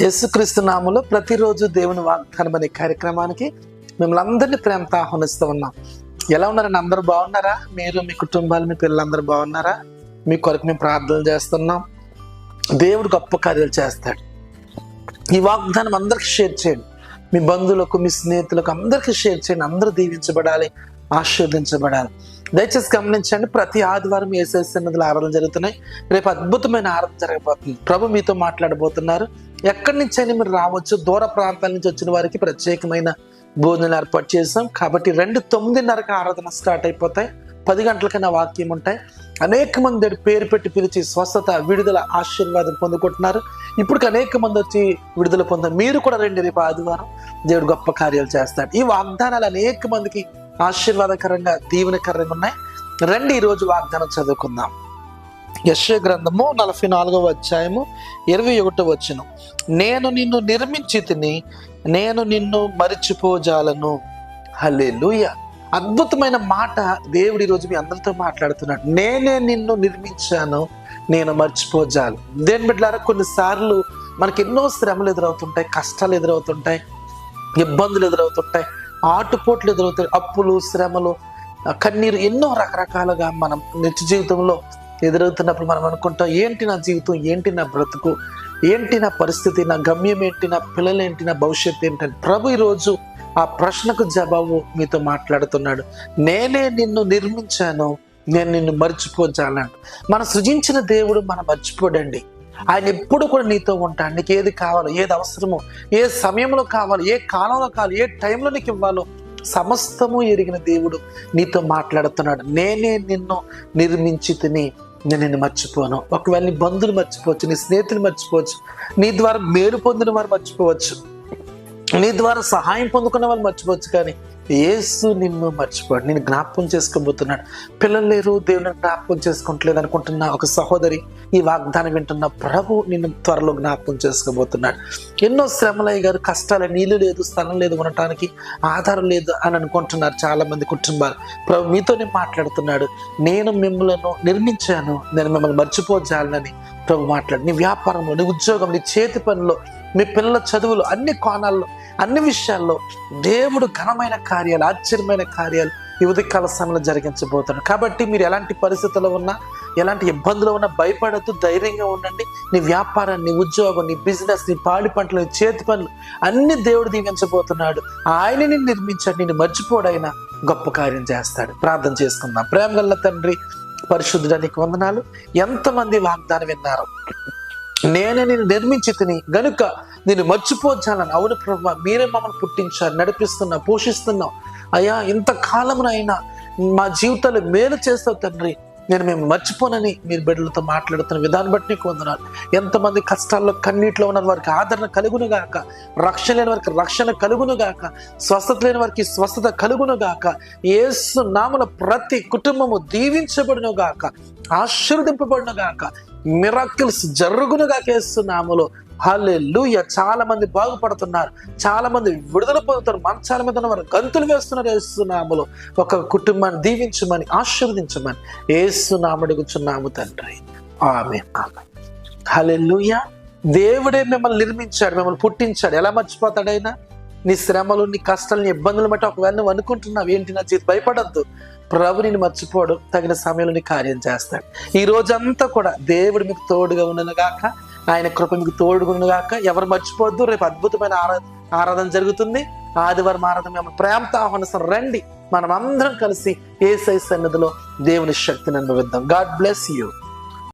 యేసుక్రీస్తు నామలో ప్రతిరోజు దేవుని వాగ్దానం అనే కార్యక్రమానికి మిమ్మల్ని అందరినీ ప్రేమతో ఆహ్వానిస్తూ ఉన్నాం. ఎలా ఉన్నారండి? అందరూ బాగున్నారా? మీరు మీ కుటుంబాలు మీ పిల్లలందరూ బాగున్నారా? మీ కొరకు మేము ప్రార్థనలు చేస్తున్నాం. దేవుడు గొప్ప కార్యాలు చేస్తాడు. ఈ వాగ్దానం అందరికీ షేర్ చేయండి. మీ బంధువులకు మీ స్నేహితులకు అందరికీ షేర్ చేయండి. అందరూ దీవించబడాలి ఆశీర్వదించబడాలి. దయచేసి గమనించండి ప్రతి ఆదివారం ఏసే సన్నదులు ఆరాధన జరుగుతున్నాయి. రేపు అద్భుతమైన ఆరాధన జరగబోతుంది. ప్రభు మీతో మాట్లాడబోతున్నారు. ఎక్కడి నుంచైనా మీరు రావచ్చు. దూర ప్రాంతాల నుంచి వచ్చిన వారికి ప్రత్యేకమైన భోజనాలు ఏర్పాటు చేసాం కాబట్టి రెండు తొమ్మిదిన్నరకు ఆరాధన స్టార్ట్ అయిపోతాయి. పది గంటలకైనా వాక్యం ఉంటాయి. అనేక మంది పేరు పెట్టి పిలిచి స్వస్థత విడుదల ఆశీర్వాదం పొందుకుంటున్నారు. ఇప్పుడు అనేక మంది వచ్చి విడుదల పొందారు. మీరు కూడా రెండు రేపు ఆదివారం. దేవుడు గొప్ప కార్యాలు చేస్తాడు. ఈ వాగ్దానాలు అనేక మందికి ఆశీర్వాదకరంగా దీవెనకరంగా ఉన్నాయి. రండి ఈరోజు వాగ్దానం చదువుకుందాం. యశ్య గ్రంథము నలభై నాలుగవ అధ్యాయము ఇరవై ఒకటో వచ్చిన నేను నిన్ను నిర్మించి తిని నేను నిన్ను మరిచిపోజాలను. హలే అద్భుతమైన మాట దేవుడి రోజు మీ అందరితో మాట్లాడుతున్నాడు. నేనే నిన్ను నిర్మించాను నేను మర్చిపోజాలు. దేని బిడ్డారా కొన్నిసార్లు మనకి ఎన్నో శ్రమలు ఎదురవుతుంటాయి కష్టాలు ఎదురవుతుంటాయి ఇబ్బందులు ఎదురవుతుంటాయి ఆటుపోట్లు ఎదురవుతాయి అప్పులు శ్రమలు కన్నీరు ఎన్నో రకరకాలుగా మనం నిత్య జీవితంలో ఎదురవుతున్నప్పుడు మనం అనుకుంటాం ఏంటి నా జీవితం? ఏంటి నా బ్రతుకు? ఏంటి నా పరిస్థితి? నా గమ్యం ఏంటి? నా పిల్లలు ఏంటి? నా భవిష్యత్తు ఏంటని ప్రభు ఈరోజు ఆ ప్రశ్నకు జవాబు మీతో మాట్లాడుతున్నాడు. నేనే నిన్ను నిర్మించాను నేను నిన్ను మర్చిపోజాలంట మన సృజించిన దేవుడు మనం మర్చిపోడండి. ఆయన ఎప్పుడు కూడా నీతో ఉంటాడు. నీకు ఏది కావాలో ఏది అవసరమో ఏ సమయంలో కావాలో ఏ కాలంలో కావాలి ఏ టైంలో నీకు ఇవ్వాలో సమస్తము ఎరిగిన దేవుడు నీతో మాట్లాడుతున్నాడు. నేనే నిన్ను నిర్మించి తిని నేను నిన్ను మర్చిపోను. ఒకవేళ నీ బంధువులు మర్చిపోవచ్చు నీ స్నేహితులు మర్చిపోవచ్చు నీ ద్వారా మేలు పొందిన వారు మర్చిపోవచ్చు నీ ద్వారా సహాయం పొందుకున్న వాళ్ళు మర్చిపోవచ్చు కానీ ఏసు నిన్ను మర్చిపోడు నేను జ్ఞాపకం చేసుకోబోతున్నాడు. పిల్లలు లేరు దేవుని జ్ఞాపకం చేసుకుంటలేదు అనుకుంటున్న ఒక సహోదరి ఈ వాగ్దానం వింటున్న ప్రభు నిన్ను త్వరలో జ్ఞాపకం చేసుకోబోతున్నాడు. ఎన్నో శ్రమలయ్య గారు కష్టాలు నీళ్ళు లేదు స్థలం లేదు ఉండటానికి ఆధారం లేదు అని అనుకుంటున్నారు చాలామంది కుటుంబాలు. ప్రభు మీతోనే మాట్లాడుతున్నాడు. నేను మిమ్మల్ని నిర్మించాను నేను మిమ్మల్ని మర్చిపోజాలని ప్రభు మాట్లాడు. నీ వ్యాపారంలో నీ ఉద్యోగం నీ చేతి పనిలో మీ పిల్లల చదువులు అన్ని కోణాల్లో అన్ని విషయాల్లో దేవుడు ఘనమైన కార్యాలు ఆశ్చర్యమైన కార్యాలు ఈ ఉదయకాల సమయంలో జరిగించబోతున్నాడు. కాబట్టి మీరు ఎలాంటి పరిస్థితుల్లో ఉన్నా ఎలాంటి ఇబ్బందులు ఉన్నా భయపడద్దు ధైర్యంగా ఉండండి. నీ వ్యాపారం నీ ఉద్యోగం నీ బిజినెస్ నీ పాడి పంటలు నీ చేతి పనులు అన్ని దేవుడు దీవించబోతున్నాడు. ఆయనని నిర్మించాడు నేను మర్చిపోడైనా గొప్ప కార్యం చేస్తాడు. ప్రార్థన చేసుకుందాం. ప్రేమ గల్ల తండ్రి పరిశుద్ధుడానికి వందనాలు. ఎంతమంది వాగ్దానం విన్నారు నేనే నేను నిర్మించి తిని గనుక నేను మర్చిపోచాలని అవును ప్రభా మీరే మమ్మల్ని పుట్టించారు నడిపిస్తున్నా పోషిస్తున్నావు. అయ్యా ఇంతకాలమునైనా మా జీవితాలు మేలు చేస్తావు తండ్రి. నేను మేము మర్చిపోనని మీరు బిడ్డలతో మాట్లాడుతున్న విధానం బట్టి నీకు వందనాలు. ఎంతమంది కష్టాల్లో కన్నీటిలో ఉన్న వారికి ఆదరణ కలుగును గాక. రక్షణ లేని వారికి రక్షణ కలుగును గాక. స్వస్థత లేని వారికి స్వస్థత కలుగును గాక. ఏసు నామల ప్రతి కుటుంబము దీవించబడును గాక. ఆశీర్వదింపబడును గాక. మిరాకిల్స్ జరుగునుగా కేస్తున్నాములో హలే లూయ చాలా మంది బాగుపడుతున్నారు. చాలా మంది విడుదల పొందుతారు. మంచాల మీద వారు గంతులు వేస్తున్నారు ఏసునామలో ఒక కుటుంబాన్ని దీవించమని ఆశీర్వదించమని ఏసునామడుగుచున్నాము తండ్రి. ఆమె ఆమె లూయ దేవుడే మిమ్మల్ని నిర్మించాడు మిమ్మల్ని పుట్టించాడు. ఎలా మర్చిపోతాడైనా? నీ శ్రమలు నీ కష్టాలు నీ ఇబ్బందులు బట్టి ఒకవేళ నువ్వు అనుకుంటున్నావు ఏంటి నా జీవితం భయపడద్దు. ప్రభు నేను మర్చిపోవడం తగిన సమయంలోని కార్యం చేస్తాడు. ఈ రోజంతా కూడా దేవుడు మీకు తోడుగా ఉండను గాక ఆయన కృప మీకు తోడుగా గాక. ఎవరు మర్చిపోవద్దు రేపు అద్భుతమైన ఆరా ఆరాధన జరుగుతుంది. ఆదివారం ఆరాధన మేము ప్రేమతో ఆహ్వానిస్తాం. రండి మనం అందరం కలిసి ఏ సన్నిధిలో దేవుని శక్తిని అనుభవిద్దాం. God bless you.